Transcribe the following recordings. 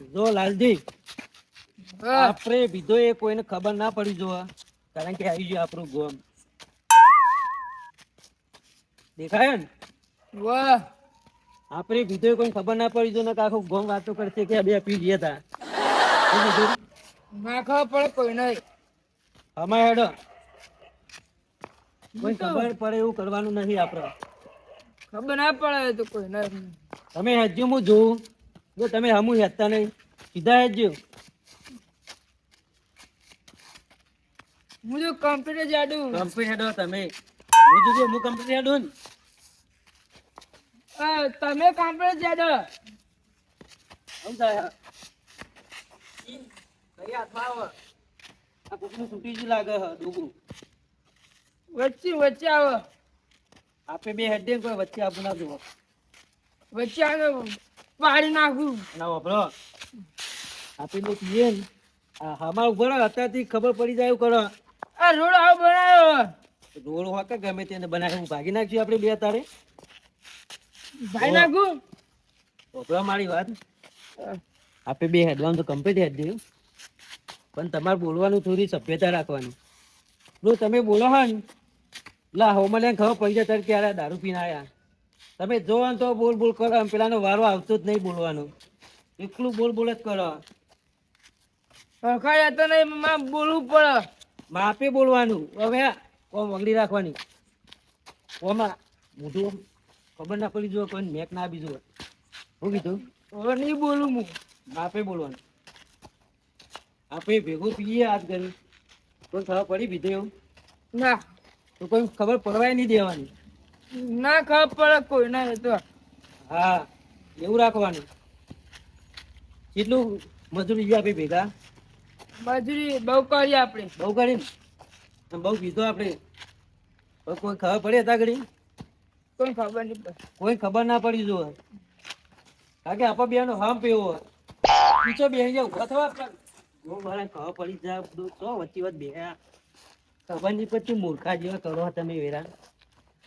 જો લાલજી આપણે બીજો એ કોઈને ખબર ના પડી જોવા કારણ કે આવી ગયો આપણું ગોમ. દેખાય ને વાહ. આપણે બીજો કોઈ ખબર ના પડી જો ને ગોમ વાતો કરશે કે બે પી ગયા હતા ના ખબર પડે કોઈ નહીં. અમારે હેડો. કોઈ ખબર પડે એવું કરવાનું નથી આપણે ખબર ના પડે તો કોઈ નહીં. તમે હજી હું જોઉં. જો તમે હમુ હેતા નહીં સીધા હેજ્યો હું જો કમ્પ્યુટર જાડું કમ્પ્યુટર હેડો તમે. હું જો હું કમ્પ્યુટર હેડો ને. તમે કમ્પ્યુટર જાડો સમજાય? કઈ હાથમાં આવે? આ કોકનું છૂટી જ લાગે હ ડૂબું વચ્ચે વચ્ચે આવો. આપે બે હેડે કોઈ વચ્ચે આપું ના જુઓ. વચ્ચે આવો. પાડી નાખું. ના વાપરો. આપે લોકો પીએ ને. આ હમા ઊભો રહો અત્યારથી ખબર પડી જાય કરો. આ રોડ આવો બનાવ્યો રોડ હોય કે ગમે તેને બનાવી હું ભાગી નાખશું આપણે બે તારે? ભાઈ નાખું? વાપરો મારી વાત. આપણે બે હેડવાનું તો કમ્પ્લીટ હેડ દઉં પણ તમારે બોલવાનું થોડી સભ્યતા રાખવાની. જો તમે બોલો હા ને લા હો મને ખબર પડી જાય ત્યારે ક્યારે દારૂ પીને આયા. તમે જોવો તો બોલ બોલ કરો એમ પેલાનો વારો આવતો જ નહીં બોલવાનો. એકલું બોલ બોલ જ કરો. હરખાય તો નહીં માં બોલવું પડે. માપે બોલવાનું. હવે કોમ વગડી રાખવાની. કોમાં મોઢું ખબર ના પડી જો કોઈ મેક ના બીજું શું કીધું? હવે નહીં બોલું હું. માપે બોલવાનું. આપણે ભેગું પીએ આજ કરી કોઈ ખબર પડી બીજે એવું? ના. તો કોઈ ખબર પડવાય નહીં દેવાની. ના ખબર પડે કોઈ ના એ તો. હા એવું રાખવાનું. કેટલું મજૂરી આપી ભેગા? મજૂરી બહુ કરી આપણે. બહુ કરી અને બહુ પીધો આપણે. કોઈ ખબર પડે હતા ઘડી? કોઈ ખબર નહીં પડે. કોઈ ખબર ના પડી જો કારણ કે આપણા બેનો હમ પીવો પીછો બે જાવ અથવા આપણે. બહુ મારા ખબર પડી જાય બધું તો વચ્ચે વચ્ચે બે ખબર નહીં પડતી મૂર્ખા જેવા કરો તમે વેરા.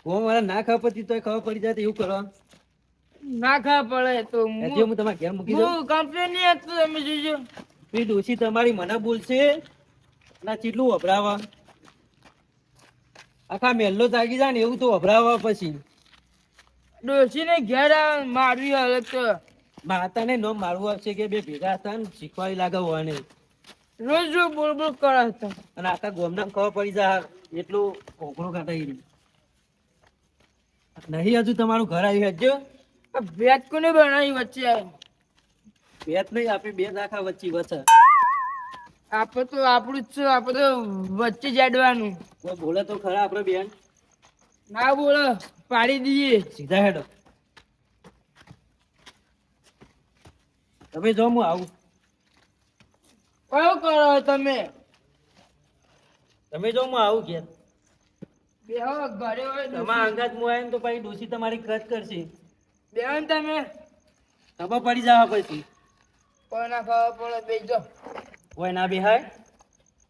બહુ મારા ના ખબર પડતી તોય ખબર પડી જાય એવું કરો. ના ખબર પડે તો હું તમારા ઘેર મૂકી દઉં. હું કમ્પ્લેન નહીં હતું તમે જોજો. એ ડોશી તમારી મને બોલશે ના ચેટલું વભરાવા. આખા મેલ્લો જાગી જાય ને એવું તો વભરાવા પછી. ડોશીને ઘેર મારવી હાલત તો. માતાને ન મારવું આવશે કે બે ભેગા હતા ને શીખવાડી લાગે હોવાને. રોજ રોજ બોલ બોલ કરે હતા. અને આખા ગોમના ખબર પડી જાય એટલું ઓગળો કાઢાઈ નહીં હજુ તમારું ઘર આવી હજુ? ભેટ કોને બનાવી વચ્ચે? ભેત નહીં આપી બે દાખા વચ્ચે વચ્ચે. આપણે તો આપણું જ છે આપણે તો વચ્ચે જાડવાનું બોલે તો ખરા આપણે બેન? ના બોલો પાડી દઈએ. સીધા હેડો. તમે જો હું આવું. કયો કરો તમે? તમે જો હું આવું ઘેર. બેહો ઘરે હોય તમારા અંગાત આવીને તો પછી ડોશી તમારી કચ કરશે. બેહો ને તમે. ખબર પડી જવા પછી. પણ ના ખબર પડે બેજો કોઈ ના બેહાય.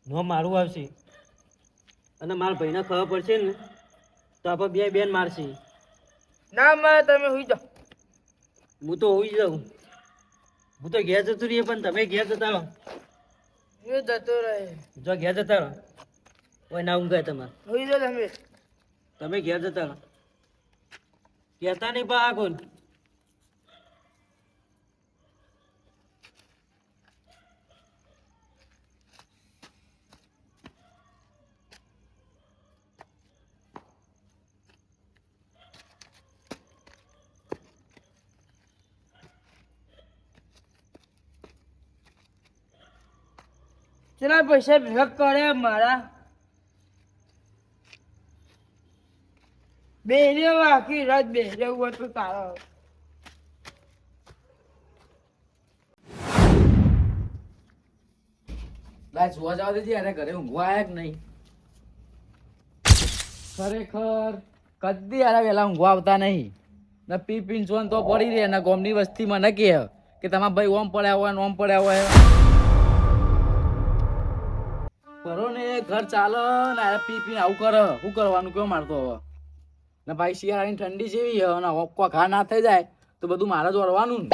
નો મારું આવશે. અને મારા ભાઈને ખબર પડશે ને તો આપણે બે બેન મારશે. ના મારે તમે હુઈ જાઓ. હું તો હોઈ જાઉં. હું તો ઘેર જતો રહીએ પણ તમે ઘેર જતા રહો. હું જતો રહે. જો ઘેર જતા રહો. કોઈ ના ઊંઘાય તમારે. હોઈ જાઓ તમે. તમે ઘેર જતા કહેતા નહીં પા કોણ? ચલા પૈસા ભેગા કર્યા મારા. બે રહ્યો આખી રાત બે રહ્યો તો તારો લાય સુવા જવા દેજે અરે ઘરે ઊંઘવા આયા કે નહીં? ખરેખર કદી અરે વેલા ઊંઘવા આવતા નહીં. ને પી પીન સોન તો પડી રહે, ને ગોમની વસ્તીમાં ન કે તમારા ભાઈ ઓમ પડ્યા હોય ઓમ પડ્યા હોય. કરો ને ઘર ચાલો ને પી પીને આવું કર, શું કરવાનું કયો મારતો હવે? ને ભાઈ શિયાળાની ઠંડી જેવી હોય કોઈ ઘા ના થઈ જાય, તો બધું મારે જ વળવાનું ને.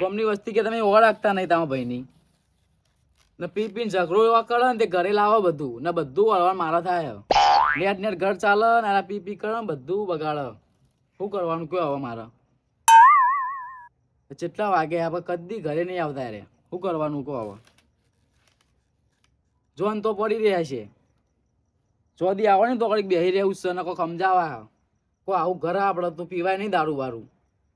ગમની વસ્તી કે તમે ઓળખતા નહીં તમારા ભાઈની. ને પી પીને ઝઘડો એવા કરે ને તે ઘરે લાવો બધું. ને બધું વળવા મારા થાય નેટ નેટ ઘર ચાલે ને આ પી પી કરે બધું બગાડે. શું કરવાનું કયો હવે મારે? કેટલા વાગે આપણે કદી ઘરે નહીં આવતા રે. શું કરવાનું કહો હવે? જોન તો પડી રહ્યા છે. જોદી આવો ને તો કડીક બેસી રહેવું છે ને કોઈ સમજાવા. કો, આવું ઘર આપણે તો પીવાય નહીં દારૂ વારું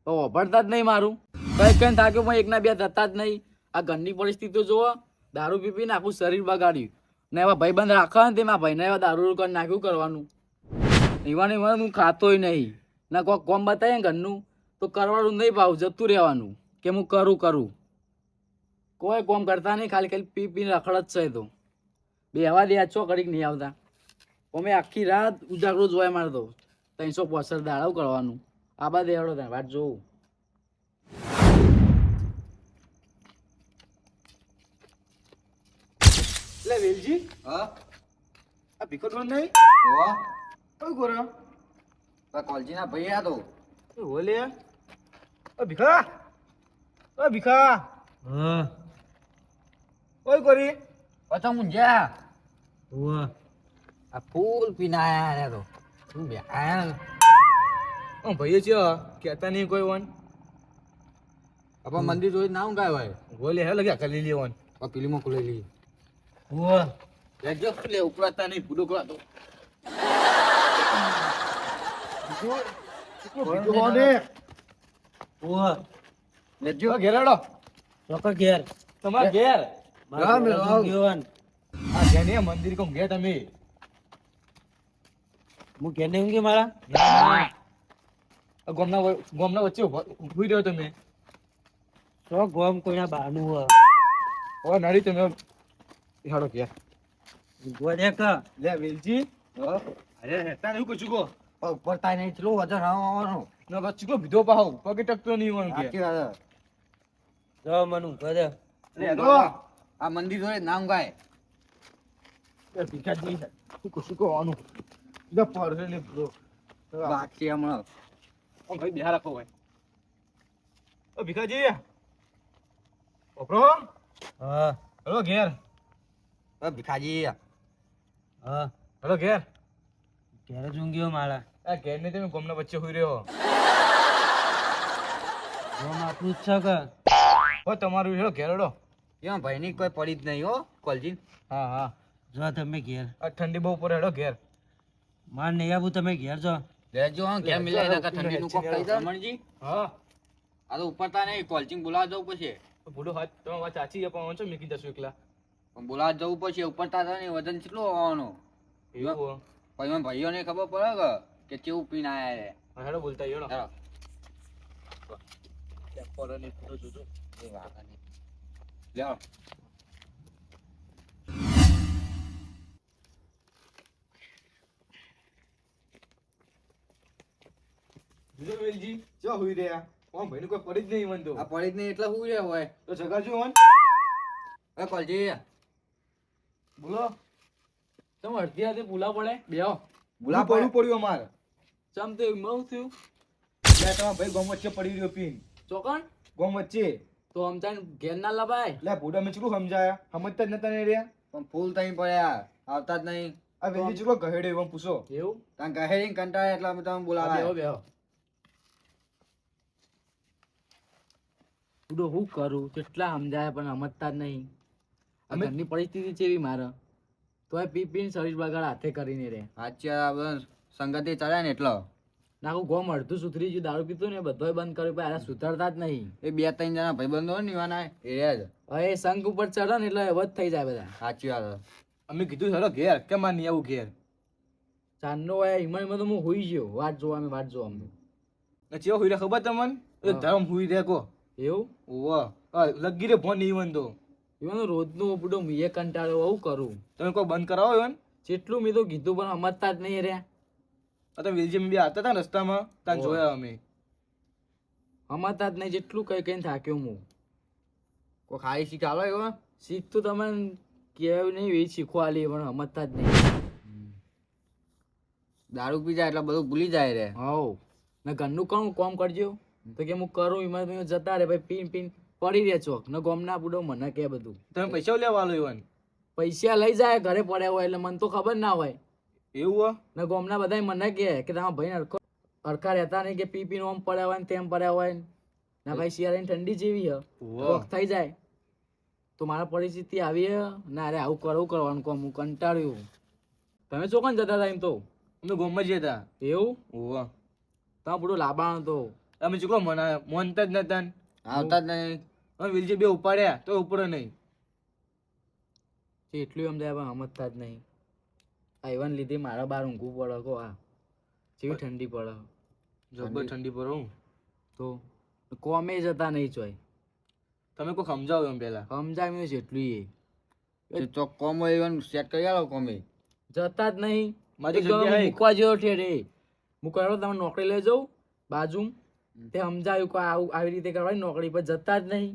તો ઓભળતા જ નહીં મારું. કઈ કઈ થાક્યું પણ એકના બે થતા જ નહીં. આ ઘરની પરિસ્થિતિ જુઓ, દારૂ પી પીને આખું શરીર બગાડ્યું. ને એવા ભાઈબંધ રાખવા ને તેમાં ભાઈને એવા દારૂ કરી નાખ્યું કરવાનું. એવાની મને હું ખાતોય નહીં. ના કોઈ કોમ બતાવીએ ને ઘરનું, તો કરવાનું નહીં ભાવ જતું રહેવાનું. કે હું કરું કરું. કોઈ કોમ કરતા નહીં, ખાલી ખાલી પી પીને જ છે તો. બે હવા દે છો કરીક નહીં આવતા. અમે આખી રાત ઉજાગરો જોવા મારતો. ત્રણસો પોસઠ દાડાવ કરવાનું. આ બા દેવડો ત્યાં વાત જોઉં. લે વેલજી. હા? આ ભીખો ડોન નહીં? ઓ કોઈ કરો આ કોલજીના ભાઈ આ તો ઓલે ઓ ભીખા. ઓ ભીખા. હા. ઓય કરી પતંગ મુંજ્યા ઉવા આ ફૂલ પીના આયા રે તો. શું બે ઓ ભાઈએ છે? કહેતા નહીં કોઈ વન? આપણા મંદિર જોઈ ના ઊંઘાય હોય ઓલે હે લગ્યા કરી લેવન આ પેલીમાં ખુલે લી ઉવા લેજો લે ઉપરાતા નહીં ભૂડો કરા તો. લેજો ઘેરાડો ચોક્કસ ઘેર. તમારા ઘેર? મારો. આ મંદિર કોમ ગયા તમે? હું ઘેર નહીં ઊંઘી મારા? ગોમના ગોમના વચ્ચે ઊભી રહ્યો તમે. તો ગોમ કોઈના બહારનું હોય. ઓ નડી તમે હેડો કે ગોડે કા કે લે વેલજી. અરે હેતા નહીં કશું કહો? ઉપર તાય નહીં ચલો વજન આવવાનો. ના બસ ચીકલો બીધો પાહો પગે ટકતો નહીં હોય કે. વાત જો મનુ હેડો. આ મંદિર જોડે નામ ગાય ભીખાજી શું કો કહેવાનું બીજા પડશે ને બ્રો બાકી હમણાં. ઓ ભાઈ બિહાર રાખો ભાઈ. ઓ ભીખાજી. ઓપરો. હા. હેલો ઘેર. ઓ ભીખાજી. હા. હેલો ઘેર. ઘેર જ ઊંઘ્યો મારા. આ ઘેર ને તમે ગોમના વચ્ચે હોઈ રહ્યો. ગોમ આપણું જ છે કે? હો તમારું હેડો ઘેર હેડો. એમાં ભાઈની કોઈ પડી જ નહીં હો કોલજી. હા હા. જો તમે ઘેર. આ ઠંડી બહુ પડે હેડો ઘેર. માર નહીં આવું તમે ઘેર જો લેજો હા ઘેર મિલાઈ ઠંડી નું કોક કહી દો રમણજી? હા. આ તો ઉપરતા નહીં કોલચિંગ બોલાવા જવું પછી ભૂલો હાથ તમે વાત સાચી છે પણ વાંચો મેકી જશો એકલા? પણ બોલાવા જવું પછી ઉપરતા તા ને વજન કેટલું આવવાનું એવું. મને ભાઈઓને ખબર પડે કે કે કેવું પીને આયા રે હેડો બોલતા હેડો. હેડો. એ વાગા નહીં. લ્યો. બીજો વેલજી ચો હોઈ રહ્યા. ઓમ ભાઈનું કોઈ પડી જ નહીં મન તો. આ પડી જ નહીં એટલે શું રહ્યા હોય તો જગાડજો મન. એ કોલજી. બોલો. તમે અડધી રાતે ભૂલા પડે? બેહો. બોલા પડવું પડ્યું અમારે. ચમ તો એવું થયું લે તમારા ભાઈ ગોમ વચ્ચે પડી રહ્યો પીન. ચોકણ? ગોમ વચ્ચે. તો અમચાન ઘેર ના લબાય. લે ભૂડા મેં ચૂકું સમજાયા? સમજતા જ નતા ને રહ્યા? પણ ફૂલ થઈ પડ્યા આવતા જ નહીં. આ વેલી ચૂકો ગહેડે એમ પૂછો. એવું? કારણ ગહેડી કંટાળે એટલે અમે તમે બોલાવ્યા. બેહો બેહો. ઉડો હું કરું? કેટલા સમજાય પણ સમજતા જ નહીં. આ અમે- ઘરની પરિસ્થિતિ છે એવી મારે. તોય પી પીને શરીર બગાડ હાથે કરીને રે. વાત, આ સંગતિ ચડ્યા ને એટલો. નાખું ગોમ અડધું સુધરી ગયું દારૂ પીતું ને બધોય બંધ કર્યું પણ આને સુધરતા જ નહીં. એ બે ત્રણ જણા ભાઈબંધો હોય ને એવાના એ જ. હવે સંઘ ઉપર ચડે ને એટલે એવો જ થઈ જાય બધા. સાચી વાત. અમે કીધું ચાલો ઘેર. કેમ આ નહીં આવું ઘેર? ચાંદનો હોય ઈમાનમાં તો હું હોઈ ગયો. વાટ જોવા અમે વાટ જોવા અમને ને ચેવો હુઈ રહ્યા ખબર તમને. ધરમ હુઈ રહ્યા કો એવું? ઓવો. લગી રે ફોન ઈવન તો એમાં રોજનું બુડો મીએ કંટાળ્યો આવું કરું. તમે કોઈ બંધ કરાવો ઈવન? જેટલું મેં તો કીધું પણ સમજતા જ નહીં રે આ તો બી આવતા હતા રસ્તામાં? ત્યાં જોયા અમે. સમજતા જ નહીં જેટલું કઈ કઈ થાક્યો હું. કોઈ ખાઈ શીખ આવે એવો શીખ તો તમે કહેવાય નહીં એ શીખવા લે પણ સમજતા જ નહીં. દારૂ પી જાય એટલે બધું ભૂલી જાય રે. હવ. ને ઘરનું કોણ કોમ કરજો? તો કે હું કરું એમાં તમે જતા રે ભાઈ પીન પીન પડી રહે ચોક. ને ગોમના બુડો મને કે બધું. તમે પૈસા લેવા આલો ઈવન પૈસા લઈ જાય ઘરે પડ્યા હોય એટલે મને તો ખબર ના હોય. એવું હો ને ગોમના બધા મને કહે કે તમારા ભાઈ અડખો અડખા રહેતા નહીં કે પી પીને ઓમ પડ્યા હોય ને તેમ પડ્યા હોય ના. ભાઈ શિયાળાની ઠંડી જેવી હે. વખ થઈ જાય. તો મારા પરિસ્થિતિ આવી હે. ના અરે આવું કરવું કરવાનું કોમ હું કંટાળ્યું. તમે ચોકન જતા હતા એમ તો? અમે ગોમમાં જ હતા એવું? હોવા તમે બધું લાબાણ તો અમે ચૂકલો મના મોનતા જ નતા. આવતા જ નહીં. અમે વિલજી બે ઉપાડ્યા તો ઉપડે નહીં. એટલું એમ થાય પણ સમજતા જ નહીં. આ એવાને લીધે મારા બાર ઊંઘવું પડે કો આ. જેવી ઠંડી પડે. જબર ઠંડી પડે હું. તો કોમે જતા નહીં ચોય. તમે કોઈ સમજાવો એમ પેલા સમજાવ્યું છે એટલું એ. તો કોમ હોય સેટ કરી આવો કોમે. જતા જ નહીં. મારી જગ્યા મૂકવા જેવો ઠેર એ. હું કહ્યો તમે નોકરી લઈ જાઉં બાજુ તે સમજાવ્યું કે આવું આવી રીતે કરવાની નોકરી પર જતા જ નહીં.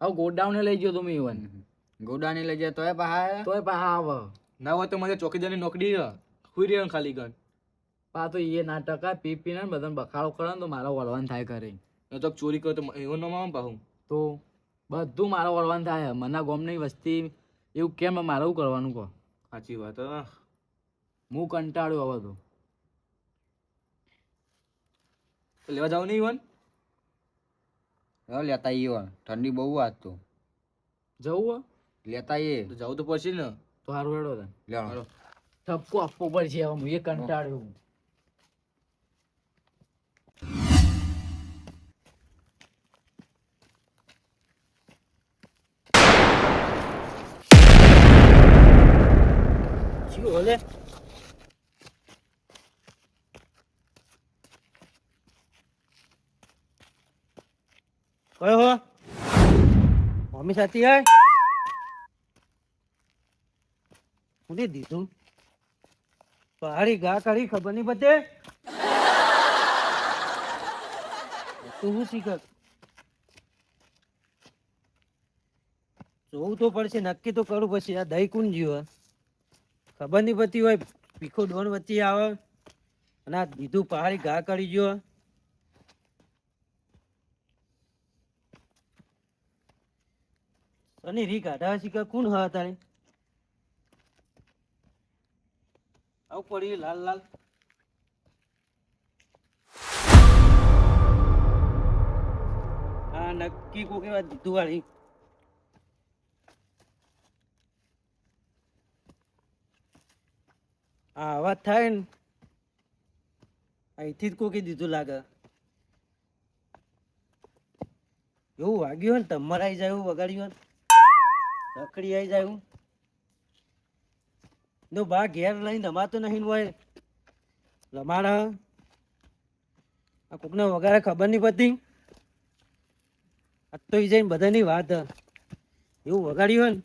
આવું ગોડાઉને લઈ ગયો તમે ઇવન ગોડાની લઈ જાય તોય પાહા તોય પાછા આવ. ના હોય તો મને ચોકીદારની નોકરી છે હુઈ રહ્યો ખાલી ગણ પા તો એ નાટકા પી પીને બધાને બખાડો કરે ને તો મારો વળવાન થાય કરે તો ચોરી કરો તો એવો ન માં પાહું તો બધું મારો વળવાન થાય. મને ગોમની વસ્તી. એવું કેમ મારે એવું કરવાનું કહો? સાચી વાત હું. કંટાળ્યો હવે તો. તો લેવા જાવ નહીં ઈવન? હવે લેતા આવીએ. ઠંડી બહુ આજ તો. જવું હો? લેતા આવીએ. તો જવું તો પછી ને. તો હારું હેડો તને. લેવાનો ઠપકો આપવો પડશે હવે હું એ કંટાળ્યો શું કયો હો. મમ્મી સાચી આય કોને દીધું. પહાડી ગા કરી ખબર નહીં બધે તું શું શીખ? જોવું તો પડશે, નક્કી તો કરવું પડશે. આ દહીં કોણ જીવ? ખબર નહીં પડતી હોય પીખો ડોન વચ્ચે આવે. અને આ દીધું પહાડી ઘા કરી ગયો અને રી કાઢા શીખા કોણ હા તારે? આવું પડી લાલ લાલ. હા નક્કી કો કેવા દીધું વાળી આ અવાજ થાય ને, અહીંથી જ કોકી દીધું લાગે. એવું વાગ્યું હોય ને તમારા આવી જાય એવું વગાડ્યું હોય રખડી આવી જાય હું. નો બા ઘેર લઈને રમાતો નહીં હોય. રમાડા. આ કોકને વગાડે ખબર નહીં પડતી. આ તો ઈ જઈને બધાની વાત. એવું વગાડ્યું હોય ને.